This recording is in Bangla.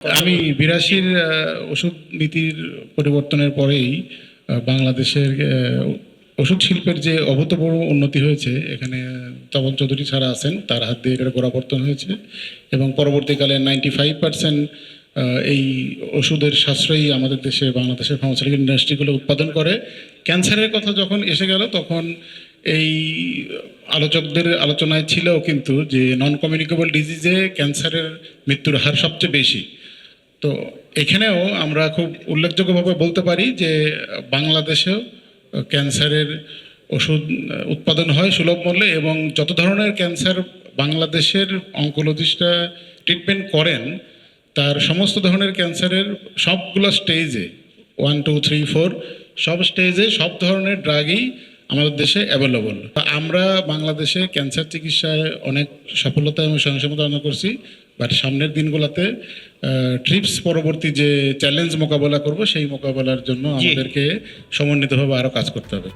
আমি বিরাশির ওষুধ নীতির পরিবর্তনের পরেই বাংলাদেশের ওষুধ শিল্পের যে অভূতপূর্ব উন্নতি হয়েছে, এখানে তপন চৌধুরী ছাড়া আছেন, তার হাত দিয়ে এটার গোড়াপত্তন হয়েছে এবং পরবর্তীকালে নাইনটি ফাইভ পার্সেন্ট এই ওষুধের সাশ্রয়ী আমাদের দেশে, বাংলাদেশের ফার্মাসিউটিক্যাল ইন্ডাস্ট্রিগুলো উৎপাদন করে। ক্যান্সারের কথা যখন এসে গেল, তখন এই আলোচকদের আলোচনায় ছিল কিন্তু যে নন কমিউনিকেবল ডিজিজে ক্যান্সারের মৃত্যুর হার সবচেয়ে বেশি। তো এখানেও আমরা খুব উল্লেখযোগ্যভাবে বলতে পারি যে বাংলাদেশেও ক্যান্সারের ওষুধ উৎপাদন হয় সুলভ মূল্যে এবং যত ধরনের ক্যান্সার বাংলাদেশের অঙ্কোলজিস্টরা ট্রিটমেন্ট করেন, তার সমস্ত ধরনের ক্যান্সারের সবগুলো স্টেজে ওয়ান টু থ্রি ফোর সব স্টেজে সব ধরনের ড্রাগই আমাদের দেশে অ্যাভেলেবল আমরা বাংলাদেশে ক্যান্সার চিকিৎসায় অনেক সফলতা এবং সহিংসমতা করছি বাট সামনের দিনগুলোতে ট্রিপস পরবর্তী যে চ্যালেঞ্জ মোকাবেলা করব সেই মোকাবেলার জন্য আমাদেরকে সমন্বিতভাবে আরও কাজ করতে হবে।